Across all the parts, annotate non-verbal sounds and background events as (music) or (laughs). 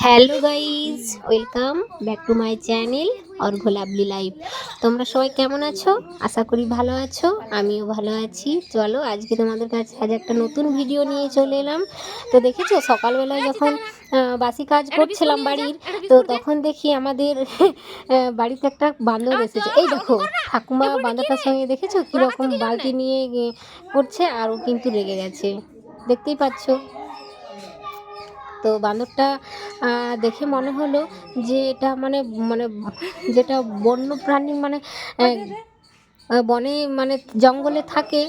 Hello guys welcome back to my channel Argha lovely life তোমরা সবাই কেমন আছো? আশা করি ভালো আছো। আমিও ভালো আছি। চলো আজকে তোমাদের কাছে আজ একটা নতুন ভিডিও নিয়ে চলে এলাম। তো দেখেছ সকালবেলায় যখন বাসি কাজ করছিলাম বাড়ির তো তখন দেখি আমাদের (laughs) বাড়িতে একটা বান্দর এসেছে। এই দেখো ঠাকুমা বান্দরটার সঙ্গে দেখেছ? কীরকম বালতি নিয়ে করছে আর ও কিন্তু রেগে গেছে। দেখতেই পাচ্ছো? তো বান্দরটা দেখে মনে হলো যে এটা মানে মানে যেটা বন্য প্রাণী মানে বনে মানে জঙ্গলে থাকে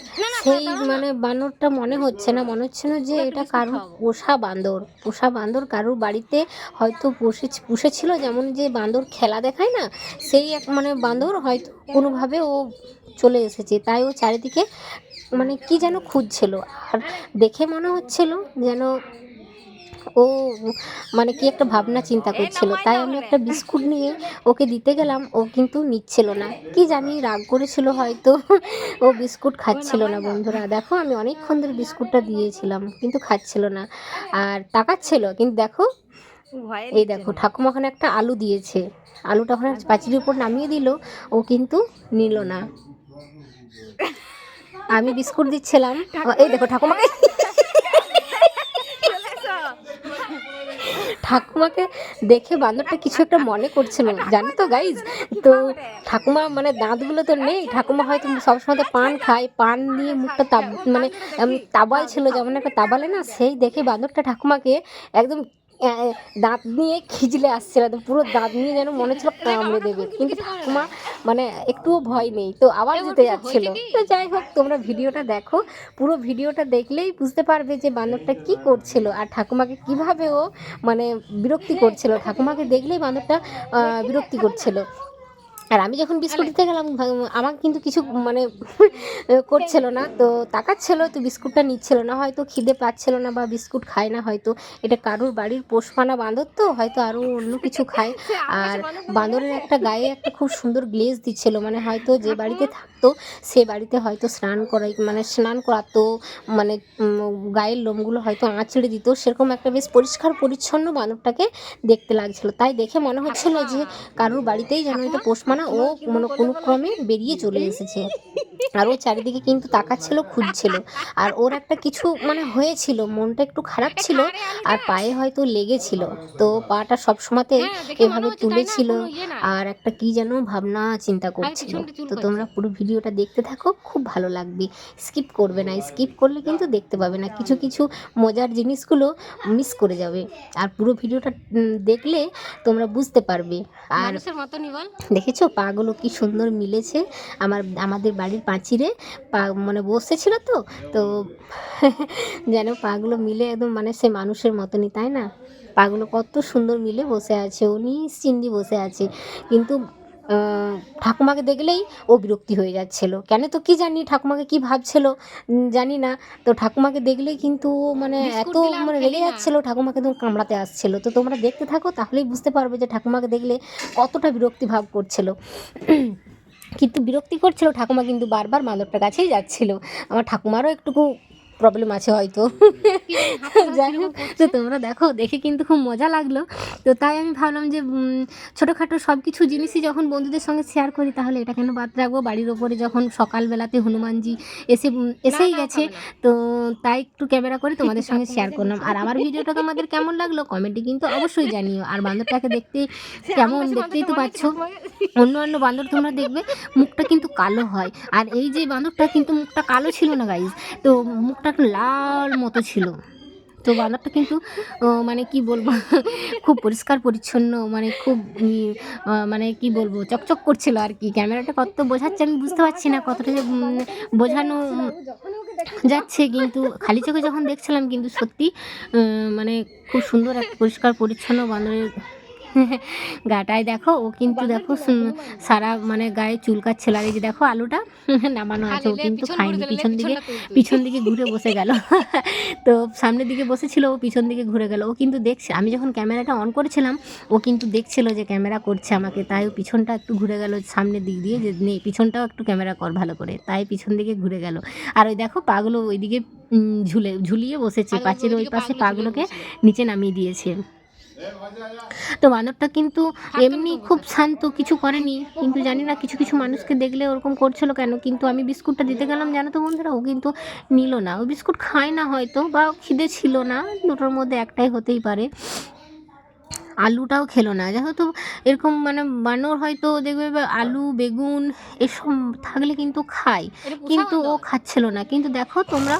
সেই মানে বানরটা মনে হচ্ছে না। মনে হচ্ছে না যে এটা কারোর পোষা বান্দর। পোষা বান্দর কারোর বাড়িতে হয়তো পুষে পুষেছিল যেমন যে বান্দর খেলা দেখায় না সেই এক মানে বান্দর হয়তো কোনোভাবে ও চলে এসেছে। তাই ও চারিদিকে মানে কি যেন খুঁজছিল। আর দেখে মনে হচ্ছিল যেন ও মানে কি একটা ভাবনা চিন্তা করছিল। তাই আমি একটা বিস্কুট নিয়ে ওকে দিতে গেলাম ও কিন্তু নিচ্ছিল না। কি জানি রাগ করেছিল হয়তো ও বিস্কুট খাচ্ছিল না বন্ধুরা। দেখো আমি অনেকক্ষণ ধরে বিস্কুটটা দিয়েছিলাম কিন্তু খাচ্ছিল না। আর তাকাচ্ছিল কিন্তু দেখো এই দেখো ঠাকুমা ওখানে একটা আলু দিয়েছে। আলুটা ওখানে পাঁচির উপর নামিয়ে দিল ও কিন্তু নিল না। আমি বিস্কুট দিচ্ছিলাম। এই দেখো ঠাকুমাকে ঠাকুমাকে দেখে বান্দরটা কিছু একটা মনে করছিল, জানো তো গাইজ তো ঠাকুমা মানে দাঁতগুলো তো নেই, ঠাকুমা হয়তো সবসময় তো পান খায়, পান নিয়ে মুখটা তাব মানে তাবাল ছিল, যেমন একটা তাবালে না, সেই দেখে বান্দরটা ঠাকুমাকে একদম দাঁত নিয়ে খিজলে আসছিল তো পুরো দাঁত নিয়ে যেন মনে হচ্ছিল কামড়ে দেবে। কিন্তু ঠাকুমা মানে একটুও ভয় নেই তো আবার যেতে যাচ্ছিল। তো যাই হোক তোমরা ভিডিওটা দেখো। পুরো ভিডিওটা দেখলেই বুঝতে পারবে যে বান্দরটা কি করছিল আর ঠাকুমাকে কীভাবে ও মানে বিরক্তি করছিল। ঠাকুমাকে দেখলেই বান্দরটা বিরক্তি করছিল। আর আমি যখন বিস্কুট দিতে গেলাম আমার কিন্তু কিছু মানে (laughs) করছিল না। তো তাকাচ্ছিল তো বিস্কুটটা নিচ্ছিল না। হয়তো খিদে পাচ্ছিল না বা বিস্কুট খায় না হয়তো। এটা কারুর বাড়ির পোষমানা বাঁদর তো হয়তো আরও অন্য কিছু খায়। (laughs) আর বাঁদরের একটা গায়ে একটা খুব সুন্দর গ্লেজ দিচ্ছিল। মানে হয়তো যে বাড়িতে থাকতো সে বাড়িতে হয়তো স্নান করাই মানে স্নান করাতো মানে গায়ের লোমগুলো হয়তো আঁচড়ে দিত, সেরকম একটা বেশ পরিষ্কার পরিচ্ছন্ন বানরটাকে দেখতে লাগছিল। তাই দেখে মনে হচ্ছিল যে কারোর বাড়িতেই যেন পোষমানা ও মানে কোনো ক্রমে বেরিয়ে চলে এসেছে। আর ও চারিদিকে কিন্তু তাকাচ্ছিল খুঁজছিল। আর ওর একটা কিছু মানে হয়েছিল মনটা একটু খারাপ ছিল আর পায়ে হয়তো লেগেছিল। তো পাটা সবসময়তে এভাবে তুলেছিল আর একটা কি যেন ভাবনা চিন্তা করছিল। তো তোমরা পুরো ভিডিওটা দেখতে থাকো খুব ভালো লাগবে। স্কিপ করবে না স্কিপ করলে কিন্তু দেখতে পাবে না। কিছু কিছু মজার জিনিসগুলো মিস করে যাবে। আর পুরো ভিডিওটা দেখলে তোমরা বুঝতে পারবে। আর দেখেছ পাগুলো কি সুন্দর মিলেছে? আমার আমাদের বাড়ির পাঁচিরে পা মানে বসেছিল তো তো (laughs) যেন পাগুলো মিলে একদম মানে সে মানুষের মতনই তাই না? পাগুলো কত সুন্দর মিলে বসে আছে ও নিশ্চিন্দি বসে আছে। কিন্তু ঠাকুমাকে দেখলেই ও বিরক্তি হয়ে যাচ্ছিল। কেন তো কি জানি ঠাকুমাকে কি ভাবছিল জানি না। তো ঠাকুমাকে দেখলেই কিন্তু মানে এত মানে রেগে যাচ্ছিল ঠাকুমাকে একদম কামড়াতে আসছিল। তো তোমরা দেখতে থাকো তাহলেই বুঝতে পারবে যে ঠাকুমাকে দেখলে কতটা বিরক্তি ভাব করছিল। কিন্তু বিরক্তি করছিল ঠাকুমা কিন্তু বারবার বাঁদরটার কাছেই যাচ্ছিল। আমার ঠাকুমারও একটুকু প্রবলেম আছে হয়তো। যাই হোক তো তোমরা দেখো দেখে কিন্তু খুব মজা লাগল। তো তাই আমি ভাবলাম যে ছোটোখাটো সব কিছু জিনিসই যখন বন্ধুদের সঙ্গে শেয়ার করি তাহলে এটা কেন বাদ রাখব? বাড়ির ওপরে যখন সকালবেলাতে হনুমানজি এসে এসেই গেছে তো তাই একটু ক্যামেরা করে তোমাদের সঙ্গে (laughs) শেয়ার করলাম। আর আমার ভিডিওটা তোমাদের কেমন লাগল? কমেন্টে কিন্তু অবশ্যই জানিও। আর বান্দরটাকে দেখতে (laughs) কেমন? দেখতেই তো পাচ্ছ। (laughs) অন্য অন্য বান্দর তোমরা দেখবে মুখটা কিন্তু কালো হয়। আর এই যে বান্দরটা কিন্তু মুখটা কালো ছিল না গাইজ তো মুখটা একটু লাল মতো ছিল। তো বান্দরটা কিন্তু মানে কি বলব, (laughs) খুব পরিষ্কার, পরিচ্ছন্ন মানে খুব মানে কি বলব, চকচক করছিল আর কি। ক্যামেরাটা কত বোঝাচ্ছে আমি বুঝতে পারছি না, কতটা যে বোঝানো যাচ্ছে, কিন্তু খালি চোখে যখন দেখছিলাম, কিন্তু সত্যি মানে খুব সুন্দর একটা পরিষ্কার, পরিচ্ছন্ন বান্দরের গাটায় দেখো ও কিন্তু দেখো সারা মানে গায়ে চুলকাচ্ছিল এই যে দেখো আলুটা (laughs) নামানো আছে ও কিন্তু খায়নি পিছন দিকে পিছন দিকে ঘুরে বসে গেল। (laughs) তো সামনের দিকে বসেছিল ও পিছন দিকে ঘুরে গেল ও কিন্তু দেখছে আমি যখন ক্যামেরাটা অন করেছিলাম ও কিন্তু দেখছিল যে ক্যামেরা করছে আমাকে তাই ও পিছনটা একটু ঘুরে গেল সামনের দিক দিয়ে যে নেই পিছনটাও একটু ক্যামেরা কর ভালো করে তাই পিছন দিকে ঘুরে গেল। আর ওই দেখো পাগুলো ওইদিকে ঝুলে ঝুলিয়ে বসেছে পাঁচের ওই পাশে পাগুলোকে নিচে নামিয়ে দিয়েছে। তো বানরটা কিন্তু এমনি খুব শান্ত কিছু করেনি। কিন্তু জানি না কিছু কিছু মানুষকে দেখলে ওরকম করছিল কেন? কিন্তু আমি বিস্কুটটা দিতে গেলাম জানো তো বন্ধুরা ও কিন্তু নিল না। ও বিস্কুট খায় না হয়তো বা খিদে ছিল না দুটোর মধ্যে একটাই হতেই পারে। আলুটাও খেলো না। যেহেতু এরকম মানে বানর হয়তো দেখবে আলু বেগুন এসব থাকলে কিন্তু খায়। কিন্তু ও খাচ্ছিল না। কিন্তু দেখো তোমরা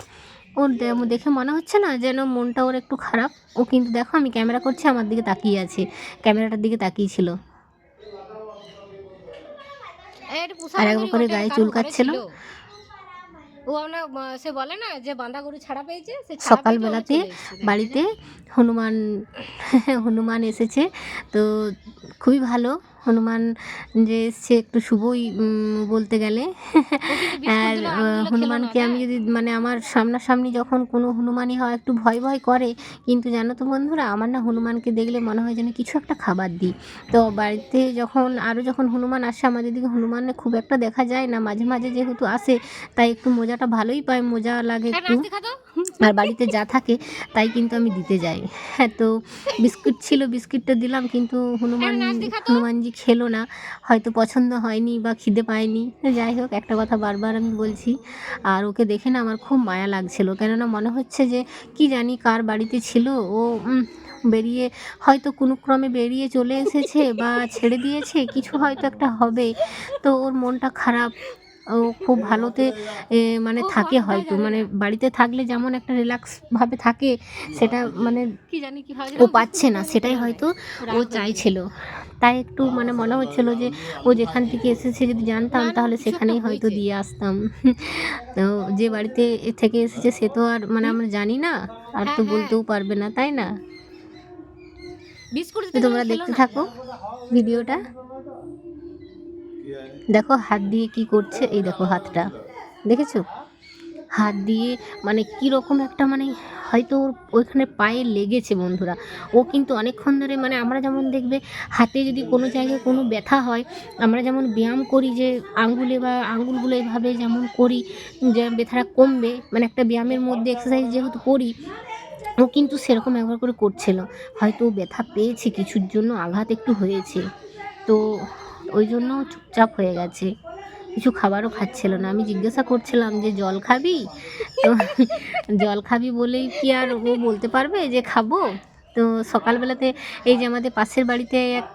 ওর দেখে মনে হচ্ছে না যেন মনটা ওর একটু খারাপ। ও কিন্তু দেখো আমি ক্যামেরা করছি আমার দিকে তাকিয়ে আছে। ক্যামেরাটার দিকে তাকিয়ে ছিল। আর একবার করে গায়ে চুলকাচ্ছিল। ও আমরা সে বলে না যে বাঁধা গরু ছাড়া পেয়েছে সে সকালবেলাতে বাড়িতে হনুমান হনুমান এসেছে। তো খুবই ভালো। হনুমান যে এসছে একটু শুভই বলতে গেলে। আর হনুমানকে আমি যদি মানে আমার সামনাসামনি যখন কোনো হনুমানই হয় একটু ভয় ভয় করে কিন্তু জানো তো বন্ধুরা আমার না হনুমানকে দেখলে মনে হয় যেন কিছু একটা খাবার দিই। তো বাড়িতে যখন আরও যখন হনুমান আসে আমাদের দিকে হনুমান খুব একটা দেখা যায় না মাঝে মাঝে যেহেতু আসে তাই একটু মজাটা ভালোই পায় মজা লাগে একটু। আর বাড়িতে যা থাকে তাই কিন্তু আমি দিতে যাই। হ্যাঁ তো বিস্কুট ছিল বিস্কুটটা দিলাম কিন্তু হনুমান হনুমানজি খেলো না। হয়তো পছন্দ হয়নি বা খিদে পায়নি। যাই হোক একটা কথা বারবার আমি বলছি আর ওকে দেখে না আমার খুব মায়া লাগছিল। কেননা মনে হচ্ছে যে কি জানি কার বাড়িতে ছিল ও বেরিয়ে হয়তো কোনো ক্রমে বেরিয়ে চলে এসেছে বা ছেড়ে দিয়েছে কিছু হয়তো একটা হবে। তো ওর মনটা খারাপ। খুব ভালোতে মানে থাকে হয়তো। মানে বাড়িতে থাকলে যেমন একটা রিল্যাক্স ভাবে থাকে সেটা মানে কি জানি কি হয় ও পাচ্ছে না সেটাই হয়তো ও চাইছিল। তাই একটু মানে মনে হচ্ছিল যে ও যেখান থেকে এসেছে যদি জানতাম তাহলে সেখানেই হয়তো দিয়ে আসতাম। তো যে বাড়িতে থেকে এসেছে সে তো আর মানে আমরা জানি না আর তো হ্যাঁ, বলতেও পারবে না তাই না? তোমরা দেখতে থাকো ভিডিওটা। দেখো হাত দিয়ে কি করছে, এই দেখো হাতটা। দেখেছ? হাত দিয়ে মানে কি রকম একটা মানে হয়তো ওর ওইখানে পায়ে লেগেছে বন্ধুরা। ও কিন্তু অনেকক্ষণ ধরে মানে আমরা যেমন দেখবে হাতে যদি কোনো জায়গায় কোনো ব্যথা হয়, আমরা যেমন ব্যায়াম করি যে আঙ্গুলে বা আঙ্গুলগুলো এভাবে যেমন করি যে ব্যথাটা কমবে মানে একটা ব্যায়ামের মধ্যে এক্সারসাইজ যেহেতু করি, ও কিন্তু সেরকম একবার করে করছিল হয়তো ব্যথা পেয়েছে, কিছুর জন্য আঘাত একটু হয়েছে। তো ওই জন্য চুপচাপ হয়ে গেছে। কিছু খাবারও খাচ্ছিল না। আমি জিজ্ঞাসা করছিলাম যে, জল খাবি? তো জল খাবি বলেই কি আর ও বলতে পারবে যে, খাব? তো সকালবেলাতে এই যে আমাদের পাশের বাড়িতে এক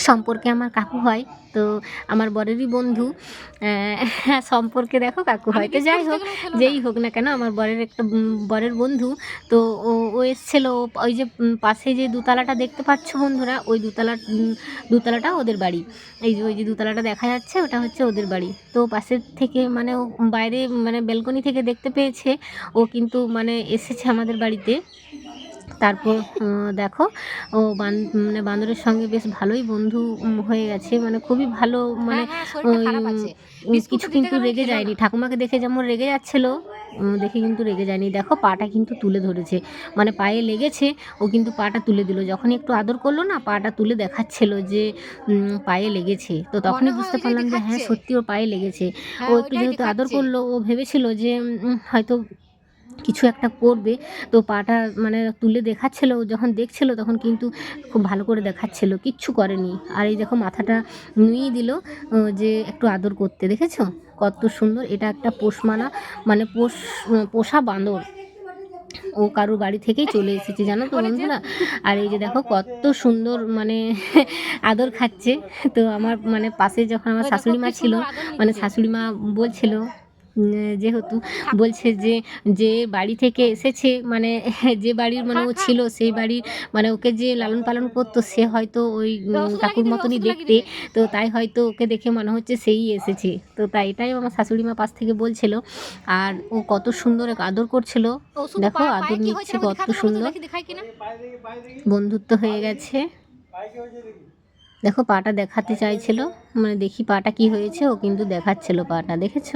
সম্পর্কে আমার কাকু হয় তো আমার বরেরই বন্ধু। আহ, সম্পর্কে দেখো কাকু হয়। তো যাই হোক যেই হোক না কেন আমার বরের একটা বরের বন্ধু। তো ও ও এসছিল ওই যে পাশে যে দুতলাটা দেখতে পাচ্ছ বন্ধুরা ওই দুতলা দুতলাটা ওদের বাড়ি। এই যে ওই যে দুতলাটা দেখা যাচ্ছে ওটা হচ্ছে ওদের বাড়ি। তো পাশের থেকে মানে ও বাইরে মানে ব্যালকনি থেকে দেখতে পেয়েছে। ও কিন্তু মানে এসেছে আমাদের বাড়িতে। তারপর দেখো ও বান মানে বান্দরের সঙ্গে বেশ ভালোই বন্ধু হয়ে গেছে। মানে খুবই ভালো মানে উম, বিস্কুট কিছু কিন্তু রেগে যায়নি। ঠাকুমাকে দেখে যেমন রেগে যাচ্ছিল দেখে কিন্তু রেগে যায়নি। দেখো পাটা কিন্তু তুলে ধরেছে। মানে পায়ে লেগেছে ও কিন্তু পাটা তুলে দিল। যখনই একটু আদর করল না পাটা তুলে দেখাচ্ছিল যে পায়ে লেগেছে। তো তখনই বুঝতে পারলাম যে হ্যাঁ সত্যি ওর পায়ে লেগেছে। হ্যাঁ, ও একটু যেহেতু আদর করল ও ভেবেছিল যে হয়তো কিছু একটা করবে। তো পাটা মানে তুলে দেখাচ্ছিল ও যখন দেখছিল তখন কিন্তু খুব ভালো করে দেখাচ্ছিল কিচ্ছু করেনি। আর এই দেখো মাথাটা নুয়ে দিল যে একটু আদর করতে দেখেছ? কত সুন্দর এটা একটা পোষমানা মানে পোষ পোষা বাঁদর। ও কারোর বাড়ি থেকেই চলে এসেছে জানো তো বন্ধুরা? আর এই যে দেখো কত সুন্দর মানে আদর খাচ্ছে। তো আমার মানে পাশে যখন আমার শাশুড়ি মা ছিল মানে শাশুড়ি মা বলছিল যেহেতু বলছে যে যে বাড়ি থেকে এসেছে মানে (laughs) যে বাড়ির মানে ও। ছিল সেই বাড়ির মানে ওকে যে লালন পালন করতো সে হয়তো ওই কাকুর মতনই দেখতে। তো তাই হয়তো ওকে দেখে মনে হচ্ছে সেই এসেছে। তো তাই এটাই আমার শাশুড়ি মা পাশ থেকে বলছিল। আর ও কত সুন্দর আদর করছিল। দেখো আদর নিচ্ছে কত সুন্দর। বন্ধুত্ব হয়ে গেছে। দেখো পাটা দেখাতে চাইছিল মানে দেখি পাটা কি হয়েছে, ও কিন্তু দেখাচ্ছিল পাটা, দেখেছ?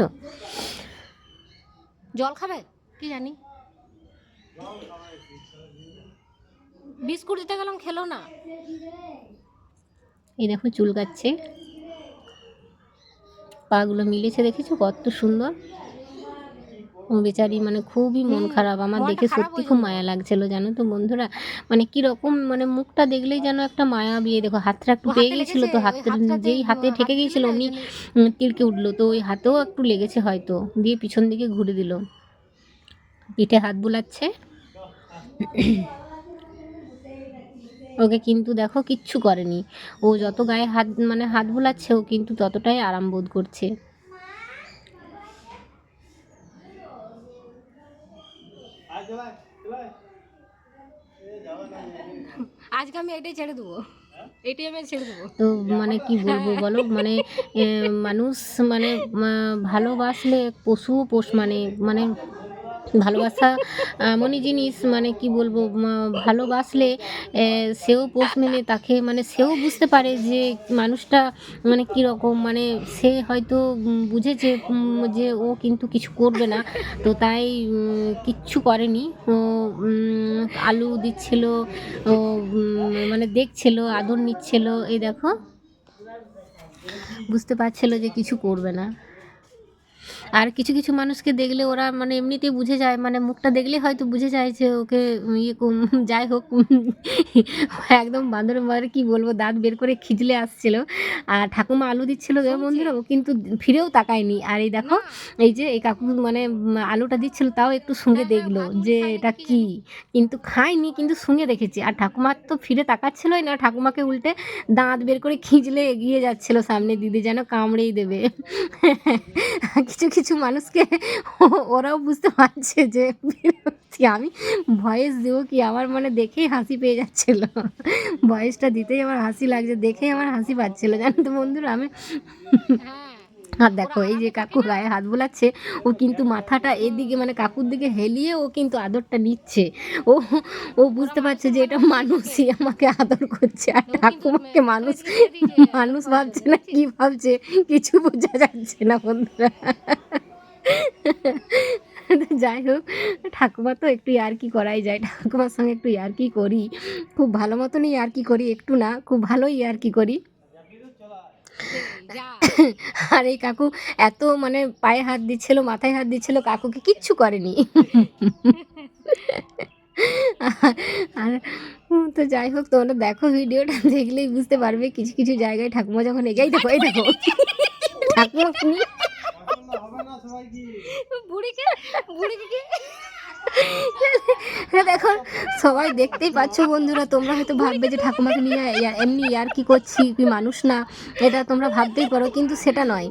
জল খাবে? কি জানি। বিস্কুট দিতে গেলাম, খেলো না। এই দেখো চুল চুলকাচ্ছে। পাগুলো মিলেছে, দেখেছ কত সুন্দর? বেচারি মানে খুবই মন খারাপ। আমার দেখে সত্যি খুব মায়া লাগছিল জানো তো বন্ধুরা? মানে কীরকম মানে মুখটা দেখলেই যেন একটা মায়া বিয়ে দেখো হাতটা একটু পেয়ে হাতে তো হাতটাতে যেই হাতে ঠেকে গিয়েছিল অমনি তিলকে উঠল তো ওই হাতেও একটু লেগেছে হয়তো। দিয়ে পিছন দিকে ঘুরে দিল। পিঠে হাত বুলাচ্ছে। ওকে কিন্তু দেখো কিচ্ছু করেনি। ও যত গায়ে হাত মানে হাত বুলাচ্ছে ও কিন্তু ততটাই আরাম বোধ করছে আজকে আমি এটাই ছেড়ে দেবো। এটাই আমি ছেড়ে দেবো। তো মানে কি বলব বলো? মানে এ, মানুষ মানে আহ, ভালোবাসলে পশুও পোষ মানে মানে ভালোবাসা এমনই জিনিস মানে কি বলব ভালোবাসলে সেও পোষ মেনে, তাকে মানে সেও বুঝতে পারে যে মানুষটা মানে কীরকম মানে সে হয়তো বুঝেছে যে ও কিন্তু কিছু করবে না। তো তাই কিচ্ছু করেনি। ও আলু দিচ্ছিল, ও মানে দেখছিল, আদর নিচ্ছিল, এই দেখো। বুঝতে পারছিল যে কিছু করবে না। আর কিছু কিছু মানুষকে দেখলে ওরা মানে এমনিতেই বুঝে যায় মানে মুখটা দেখলে হয়তো বুঝে যায় যে ওকে ইয়ে (laughs) যাই হোক (laughs) একদম বাঁদরের মারে কি বলব দাঁত বের করে খিজলে আসছিল। আর ঠাকুমা আলু দিচ্ছিল এ বন্ধুরা ও কিন্তু ফিরেও তাকায়নি। আর এই দেখো এই যে এই কাকু মানে আলুটা দিচ্ছিল তাও একটু শুঙে হ্যাঁ, দেখল যে এটা কি কিন্তু খায়নি কিন্তু শুঙে দেখেছি। আর ঠাকুমার তো ফিরে তাকাচ্ছিলই না ঠাকুমাকে উল্টে দাঁত বের করে খিঁজলে এগিয়ে যাচ্ছিল সামনে দিদি যেন কামড়েই দেবে। (laughs) কিছু কিছু মানুষকে ওরাও বুঝতে পারছে যে। আমি ভয়েস দেবো কি আমার মানে দেখেই হাসি পেয়ে যাচ্ছিল ভয়েসটা দিতেই আমার হাসি লাগছে, দেখেই আমার হাসি পাচ্ছিলো জানো তো বন্ধুরা, আমি হ্যাঁ আর দেখো এই যে কাকু গায়ে হাত বোলাচ্ছে ও কিন্তু মাথাটা এদিকে মানে কাকুর দিকে হেলিয়ে ও কিন্তু আদরটা নিচ্ছে। ও ও বুঝতে পারছে যে এটা মানুষই আমাকে আদর করছে আর ঠাকুমাকে মানুষ মানুষ ভাবছে না কি ভাবছে কিছু বোঝা যাচ্ছে না বন্ধুরা। যাই হোক ঠাকুমা তো একটু ইয়ার্কি করাই যায় ঠাকুমার সঙ্গে একটু ইয়ার্কি করি। খুব ভালো মতনই ইয়ার্কি করি একটু না খুব ভালোই ইয়ার্কি করি। (laughs) আর এই কাকু এত মানে পায়ে হাত দিচ্ছিল মাথায় হাত দিচ্ছিল কাকুকে কিচ্ছু করেনি। (laughs) আর তো যাই হোক তোমরা দেখো ভিডিওটা দেখলেই বুঝতে পারবে কিছু কিছু জায়গায় ঠাকুমা যখন এগেই দেখো এই দেখো। ঠাকুমা বুড়িকে বুড়িকে কি? দেখো, সবাই দেখতেই পাচ্ছ বন্ধুরা, তোমরা হয়তো ভাববে যে ঠাকুমাকে নিয়ে এমনি আর কি করছি, কি মানুষ না, এটা তোমরা ভাবতেই পারো, কিন্তু সেটা নয়।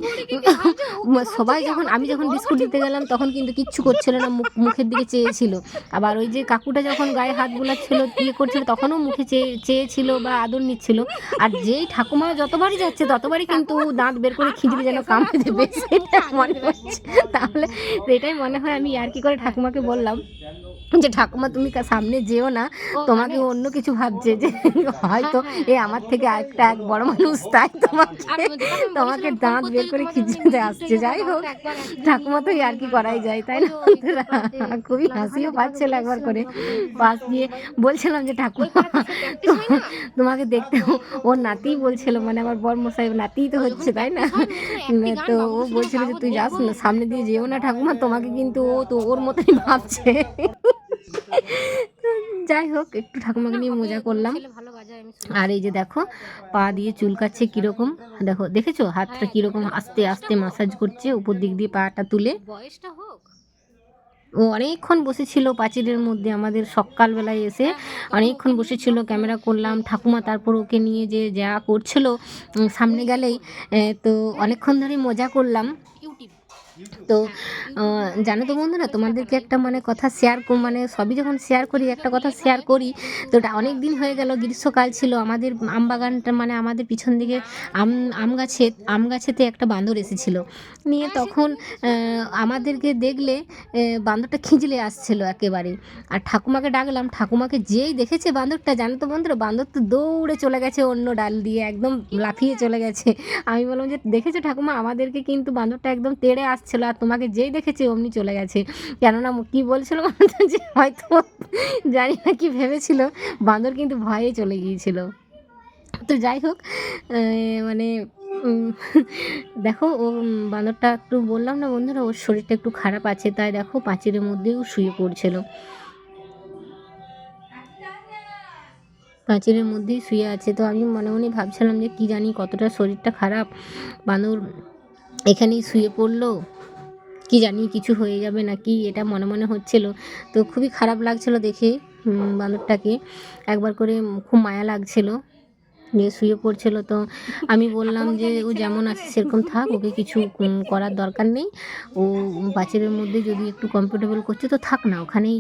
সবাই যখন, আমি যখন বিস্কুট দিতে গেলাম, তখন কিন্তু কিচ্ছু করছিল না, মুখ, মুখের দিকে চেয়েছিল। আবার ওই যে কাকুটা যখন গায়ে হাত বোলাচ্ছিল ইয়ে করছিল, তখনও মুখে চেয়ে, চেয়েছিল বা আদর নিচ্ছিল। আর যেই ঠাকুমা যতবারই যাচ্ছে, ততবারই কিন্তু দাঁত বের করে খিচড়ি যেন কামড়ে দেবে সেটা মনে হচ্ছে। তাহলে এটাই মনে হয়, আমি আর কি করে ঠাকুমাকে বললাম। Tengo যে ঠাকুমা তুমি সামনে যেও না তোমাকে মানে- অন্য কিছু ভাবছে যে হয়তো হ্যাঁ, এ আমার থেকে একটা এক বড় মানুষ তাই তোমাকে তোমাকে দাঁত বের করে তোমাকে খিচড়িতে আসছে যাই হোক। ঠাকুমা তো আর কি করাই যায় তাই না? খুবই হাসিও হয় না, পাচ্ছে একবার করে পাশ দিয়ে। বলছিলাম যে ঠাকুমা হয়? তোমাকে দেখতে ও- ওর নাতিই বলছিল মানে আমার বর মশাই নাতিই তো হচ্ছে তাই না? তো ও বলছিল যে তুই যাস না সামনে দিয়ে যেও না ঠাকুমা তোমাকে কিন্তু ও তো ওর মতোই ভাবছে। যাই হোক একটু ঠাকুমাকে নিয়ে মজা করলাম। আর এই যে দেখো পা দিয়ে চুলকাচ্ছে কীরকম। দেখো দেখেছ? হাতটা হ্যাঁ, কীরকম আস্তে আস্তে মাসাজ করছে উপর দিক দিয়ে পাটা তুলে। বয়সটা হোক। ও অনেকক্ষণ বসেছিল পাঁচিলের মধ্যে আমাদের সকালবেলায় এসে হ্যাঁ, হ্যাঁ, অনেকক্ষণ বসেছিল ক্যামেরা করলাম ঠাকুমা তারপর ওকে নিয়ে যে যা করছিল সামনে গেলেই তো অনেকক্ষণ ধরে মজা করলাম। তো জানো তো বন্ধুরা, তোমাদেরকে একটা মানে কথা শেয়ার মানে সবই যখন শেয়ার করি, একটা কথা শেয়ার করি, তো ওটা অনেক দিন হয়ে গেল, গ্রীষ্মকাল ছিল, আমাদের আম বাগানটা মানে আমাদের পিছন দিকে আম আম গাছে, আম গাছেতে একটা বান্দর এসেছিল। নিয়ে তখন আমাদেরকে দেখলে বান্দরটা খিঁজলে আসছিল একেবারে। আর ঠাকুমাকে ডাকলাম, ঠাকুমাকে যেই দেখেছে বান্দরটা, জানো তো বন্ধুরা, বান্দর তো দৌড়ে চলে গেছে অন্য ডাল দিয়ে, একদম লাফিয়ে চলে গেছে। আমি বললাম যে, দেখেছ ঠাকুমা, আমাদেরকে কিন্তু বান্দরটা একদম তেড়ে আসছিল আর তোমাকে যেই দেখেছে অমনি চলে গেছে। কেননা কি বলছিল যে, হয়তো জানি না কি ভেবেছিল বান্দর কিন্তু ভয়ে চলে গিয়েছিল। তো যাই হোক মানে দেখো, ও বাঁদরটা একটু বললাম না বন্ধুরা, ওর শরীরটা একটু খারাপ আছে, তাই দেখো পাঁচিরের মধ্যেও শুয়ে পড়ছিল। পাঁচিরের মধ্যেই শুয়ে আছে। তো আমি মনে মনে ভাবছিলাম যে, কি জানি কতটা শরীরটা খারাপ। বাঁদর এখানেই শুয়ে পড়ল। কি জানি কিছু হয়ে যাবে নাকি, এটা মনে মনে হচ্ছিল। তো খুবই খারাপ লাগছিল দেখে বাঁদরটাকে একবার করে খুব মায়া লাগছিল, যে শুয়ে পড়ছিল। তো আমি বললাম যে, ও যেমন আছে সেরকম থাক, ওকে কিছু করার দরকার নেই। ও বাচ্চাদের মধ্যে যদি একটু কমফোর্টেবল করছে, তো থাক না, ওখানেই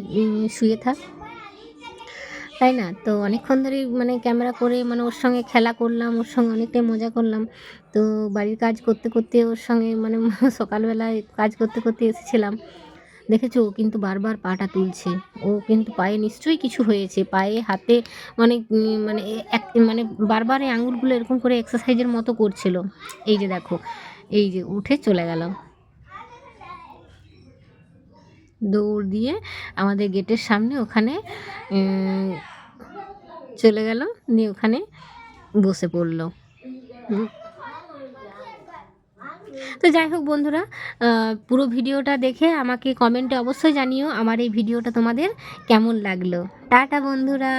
শুয়ে থাক। তাই না? তো অনেকক্ষণ ধরে মানে ক্যামেরা করে মানে ওর সঙ্গে খেলা করলাম, ওর সঙ্গে অনেকটাই মজা করলাম। তো বাড়ির কাজ করতে করতে ওর সঙ্গে মানে (laughs) সকালবেলায় কাজ করতে করতে এসেছিলাম। দেখেছ, ও কিন্তু বারবার পাটা তুলছে। ও কিন্তু পায়ে নিশ্চয়ই কিছু হয়েছে। পায়ে, হাতে মানে মানে এক মানে বারবার এই আঙুলগুলো এরকম করে এক্সারসাইজের মতো করছিল। এই যে দেখো, এই যে উঠে চলে গেল। দৌড় দিয়ে আমাদের গেটের সামনে ওখানে চলে গেল, নিয়ে ওখানে বসে পড়ল। তো যাই হোক বন্ধুরা পুরো ভিডিওটা দেখে আমাকে কমেন্টে অবশ্যই জানিও আমার এই ভিডিওটা তোমাদের কেমন লাগল। টাটা বন্ধুরা।